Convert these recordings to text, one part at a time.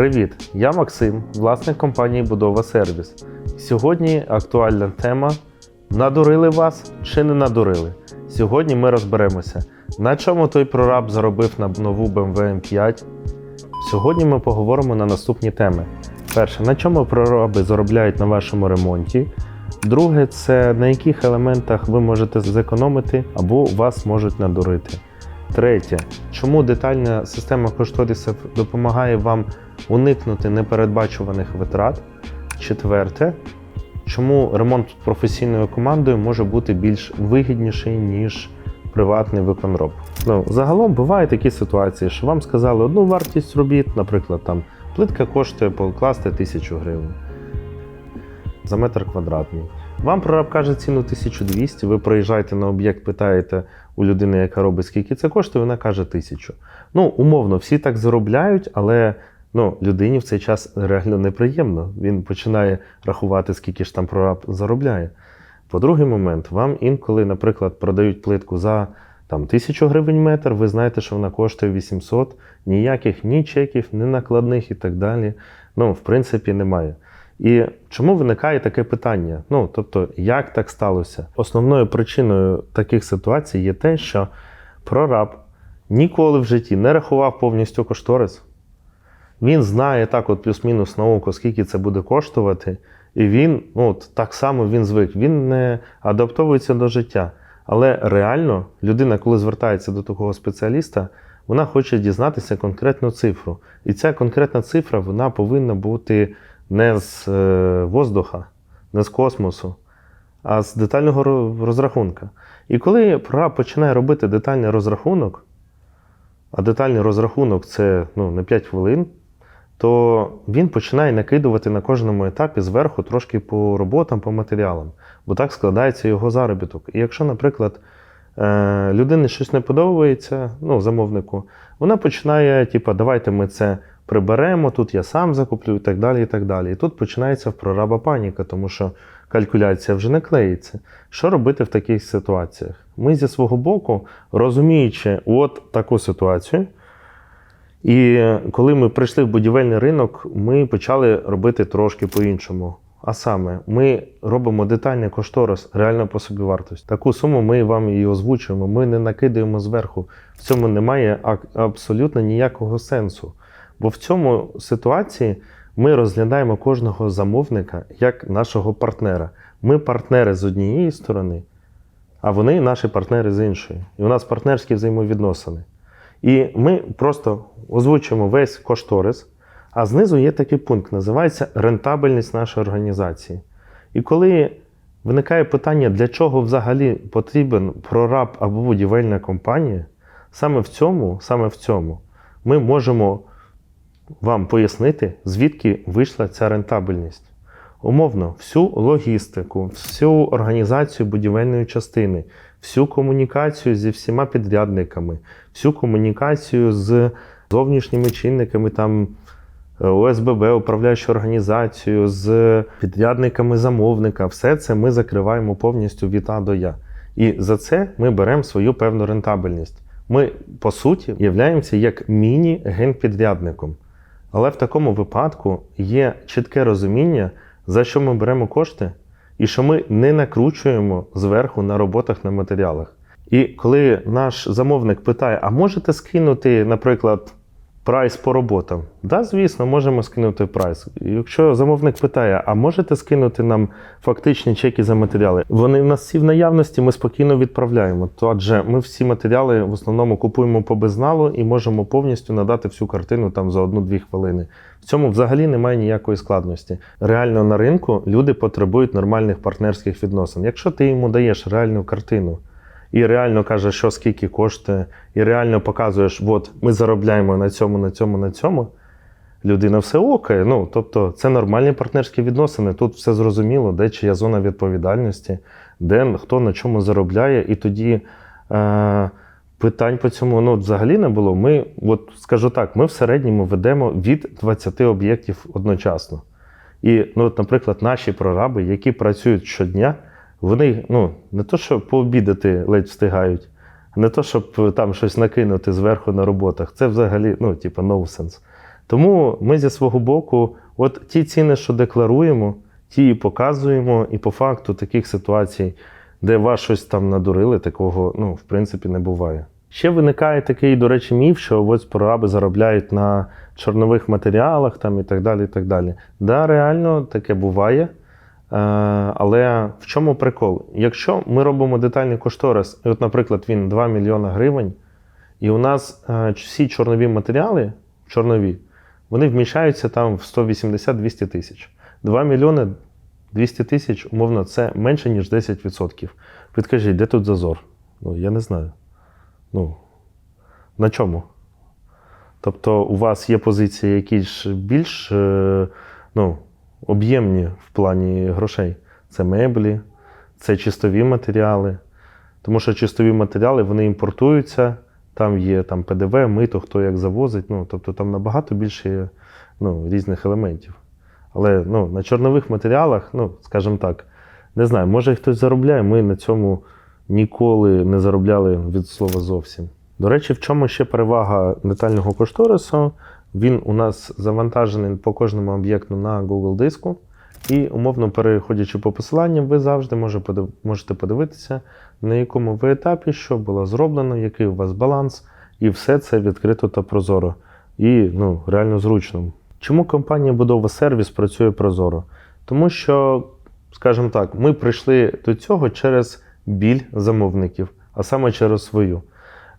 Привіт! Я Максим, власник компанії Будова Сервіс. Сьогодні актуальна тема: надурили вас чи не надурили? Сьогодні ми розберемося, на чому той прораб заробив на нову BMW M5. Сьогодні ми поговоримо на наступні теми. Перше, на чому прораби заробляють на вашому ремонті. Друге, це на яких елементах ви можете зекономити або вас можуть надурити. Третє, чому детальна система кошторисів допомагає вам уникнути непередбачуваних витрат. Четверте, чому ремонт професійною командою може бути більш вигідніший, ніж приватний виконроб. Ну, загалом бувають такі ситуації, що вам сказали одну вартість робіт, наприклад, там плитка коштує покласти тисячу гривень за метр квадратний. Вам прораб каже ціну 1200, ви приїжджаєте на об'єкт, питаєте у людини, яка робить, скільки це коштує, вона каже 1000. Ну, умовно, всі так заробляють, але ну, людині в цей час реально неприємно. Він починає рахувати, скільки ж там прораб заробляє. По-другий момент, вам інколи, наприклад, продають плитку за там, 1000 гривень метр, ви знаєте, що вона коштує 800, ніяких ні чеків, ні накладних і так далі. Ну, в принципі, немає. І чому виникає таке питання? Ну, тобто, як так сталося? Основною причиною таких ситуацій є те, що прораб ніколи в житті не рахував повністю кошторис. Він знає так, от плюс-мінус на око, скільки це буде коштувати, і він, ну, от так само він звик, він не адаптовується до життя. Але реально людина, коли звертається до такого спеціаліста, вона хоче дізнатися конкретну цифру. І ця конкретна цифра вона повинна бути не з е, воздуха, не з космосу, а з детального розрахунка. І коли прораб починає робити детальний розрахунок, а детальний розрахунок це ну, на 5 хвилин, то він починає накидувати на кожному етапі зверху трошки по роботам, по матеріалам, бо так складається його заробіток. І якщо, наприклад, е, людині щось не подобається, ну, замовнику, вона починає, типу, давайте ми це приберемо, тут я сам закуплю і так далі. І так далі. І тут починається в прораба паніка, тому що калькуляція вже не клеїться. Що робити в таких ситуаціях? Ми зі свого боку, розуміючи от таку ситуацію, і коли ми прийшли в будівельний ринок, ми почали робити трошки по-іншому. А саме, ми робимо детальний кошторис реально по собівартості. Таку суму ми вам і озвучуємо. Ми не накидаємо зверху. В цьому немає абсолютно ніякого сенсу. Бо в цьому ситуації ми розглядаємо кожного замовника як нашого партнера. Ми партнери з однієї сторони, а вони наші партнери з іншої. І у нас партнерські взаємовідносини. І ми просто озвучуємо весь кошторис, а знизу є такий пункт, називається рентабельність нашої організації. І коли виникає питання, для чого взагалі потрібен прораб або будівельна компанія, саме в цьому, саме в цьому ми можемо вам пояснити, звідки вийшла ця рентабельність. Умовно, всю логістику, всю організацію будівельної частини, всю комунікацію зі всіма підрядниками, всю комунікацію з зовнішніми чинниками, там е, ОСББ, управляючу організацію, з підрядниками замовника, все це ми закриваємо повністю від А до Я. І за це ми беремо свою певну рентабельність. Ми, по суті, являємося як міні-генпідрядником. Але в такому випадку є чітке розуміння, за що ми беремо кошти, і що ми не накручуємо зверху на роботах на матеріалах. І коли наш замовник питає: а можете скинути, наприклад, прайс по роботам? Да, звісно, можемо скинути прайс. Якщо замовник питає, а можете скинути нам фактичні чеки за матеріали? Вони в нас всі в наявності, ми спокійно відправляємо. То адже ми всі матеріали в основному купуємо по безналу і можемо повністю надати всю картину там за одну-дві хвилини. В цьому взагалі немає ніякої складності. Реально на ринку люди потребують нормальних партнерських відносин. Якщо ти йому даєш реальну картину і реально кажеш, що скільки коштує, і реально показуєш, от ми заробляємо на цьому, на цьому, на цьому. Людина все окей. Ну, тобто, це нормальні партнерські відносини. Тут все зрозуміло, де чия зона відповідальності, де хто на чому заробляє. І тоді е, питань по цьому ну, взагалі не було. Ми, от скажу так, ми в середньому ведемо від 20 об'єктів одночасно. І, ну, от, наприклад, наші прораби, які працюють щодня, вони ну, не то, що пообідати ледь встигають, не то, щоб там щось накинути зверху на роботах. Це взагалі, ну, типу, ноусенс. Тому ми зі свого боку, от ті ціни, що декларуємо, ті і показуємо, і по факту таких ситуацій, де вас щось там надурили, такого ну, в принципі не буває. Ще виникає такий, до речі, міф, що ось прораби заробляють на чорнових матеріалах там, і так далі. і так далі. Да, реально таке буває. Е, Але в чому прикол? Якщо ми робимо детальний кошторис, і от, наприклад, він 2 мільйона гривень, і у нас е, всі чорнові матеріали, чорнові, вони вміщаються там в 180-200 тисяч. 2 мільйони 200 тисяч, умовно, це менше, ніж 10%. Підкажіть, де тут зазор? Ну, я не знаю. Ну, на чому? Тобто, у вас є позиції, які ж більш е, ну, об'ємні в плані грошей. Це меблі, це чистові матеріали. Тому що чистові матеріали вони імпортуються, там є там, ПДВ, мито, хто як завозить. Ну, тобто там набагато більше ну, різних елементів. Але ну, на чорнових матеріалах, ну, скажімо так, не знаю, може хтось заробляє, ми на цьому ніколи не заробляли від слова зовсім. До речі, в чому ще перевага детального кошторису? Він у нас завантажений по кожному об'єкту на Google диску. І, умовно переходячи по посиланням, ви завжди можете подивитися, на якому ви етапі, що було зроблено, який у вас баланс, і все це відкрито та прозоро. І ну, реально зручно. Чому компанія Будова Сервіс працює прозоро? Тому що, скажімо так, ми прийшли до цього через біль замовників, а саме через свою.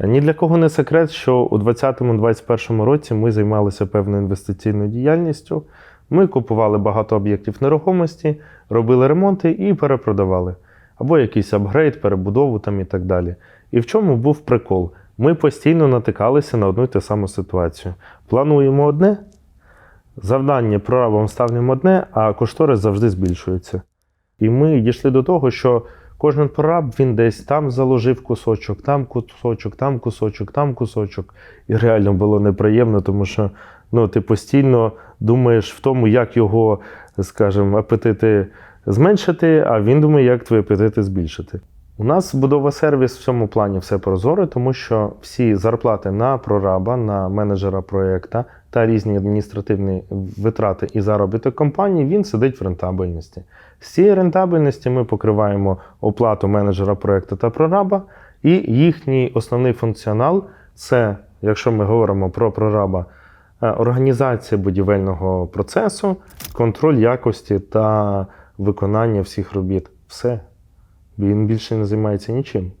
Ні для кого не секрет, що у 2020-2021 році ми займалися певною інвестиційною діяльністю. Ми купували багато об'єктів нерухомості, робили ремонти і перепродавали. Або якийсь апгрейд, перебудову там і так далі. І в чому був прикол? Ми постійно натикалися на одну й ту саму ситуацію. Плануємо одне, завдання прорабам ставимо одне, а кошторис завжди збільшується. І ми дійшли до того, що кожен прораб він десь там заложив кусочок, там кусочок, там кусочок, там кусочок. І реально було неприємно, тому що ну, ти постійно думаєш в тому, як його, скажімо, апетити зменшити, а він думає, як твої апетити збільшити. У нас будова сервіс в цьому плані все прозоре, тому що всі зарплати на прораба, на менеджера проєкта та різні адміністративні витрати і заробіток компанії, він сидить в рентабельності. З цієї рентабельності ми покриваємо оплату менеджера проєкту та прораба, і їхній основний функціонал це, якщо ми говоримо про прораба, е, організація будівельного процесу, контроль якості та виконання всіх робіт. Все. Він більше не займається нічим.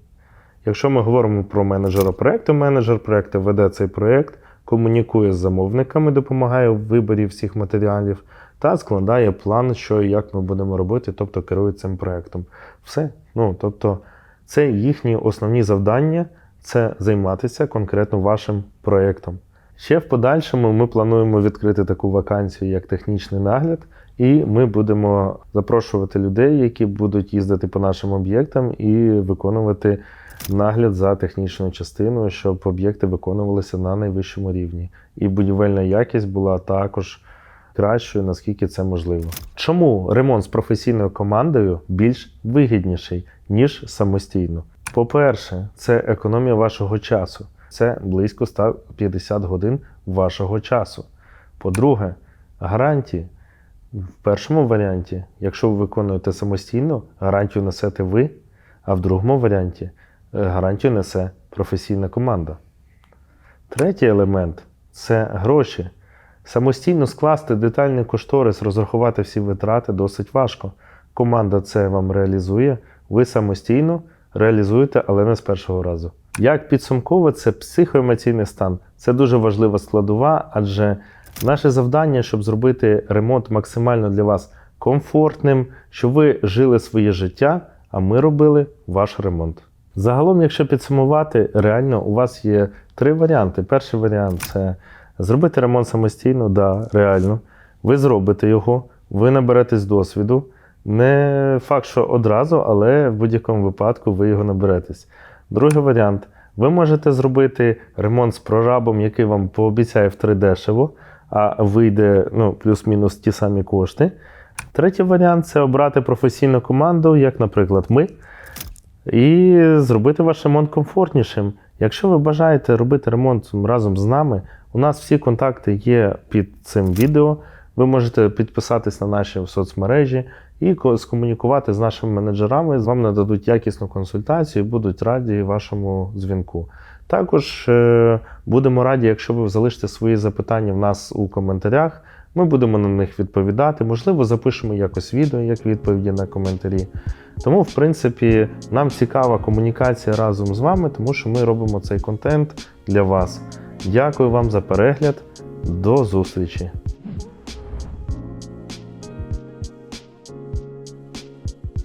Якщо ми говоримо про менеджера проєкту, менеджер проєкту веде цей проєкт, комунікує з замовниками, допомагає в виборі всіх матеріалів та складає план, що і як ми будемо робити, тобто керує цим проєктом. Все. Ну, тобто, це їхні основні завдання це займатися конкретно вашим проєктом. Ще в подальшому ми плануємо відкрити таку вакансію, як технічний нагляд, і ми будемо запрошувати людей, які будуть їздити по нашим об'єктам і виконувати нагляд за технічною частиною, щоб об'єкти виконувалися на найвищому рівні. І будівельна якість була також кращою, наскільки це можливо. Чому ремонт з професійною командою більш вигідніший, ніж самостійно? По-перше, це економія вашого часу. Це близько 150 годин вашого часу. По-друге, гарантії. В першому варіанті, якщо ви виконуєте самостійно, гарантію несете ви, а в другому варіанті гарантію несе професійна команда. Третій елемент це гроші. Самостійно скласти детальний кошторис, розрахувати всі витрати досить важко. Команда це вам реалізує, ви самостійно реалізуєте, але не з першого разу. Як підсумково, це психоемоційний стан. Це дуже важлива складова, адже наше завдання, щоб зробити ремонт максимально для вас комфортним, щоб ви жили своє життя, а ми робили ваш ремонт. Загалом, якщо підсумувати, реально у вас є три варіанти. Перший варіант це зробити ремонт самостійно, да, реально. Ви зробите його, ви наберетесь досвіду. Не факт, що одразу, але в будь-якому випадку ви його наберетесь. Другий варіант. Ви можете зробити ремонт з прорабом, який вам пообіцяє втри дешево, а вийде ну, плюс-мінус ті самі кошти. Третій варіант це обрати професійну команду, як, наприклад, ми, і зробити ваш ремонт комфортнішим. Якщо ви бажаєте робити ремонт разом з нами, у нас всі контакти є під цим відео. Ви можете підписатись на наші соцмережі і скомунікувати з нашими менеджерами. Вам нададуть якісну консультацію будуть раді вашому дзвінку. Також е, будемо раді, якщо ви залишите свої запитання в нас у коментарях. Ми будемо на них відповідати. Можливо, запишемо якось відео, як відповіді на коментарі. Тому, в принципі, нам цікава комунікація разом з вами, тому що ми робимо цей контент для вас. Дякую вам за перегляд. До зустрічі!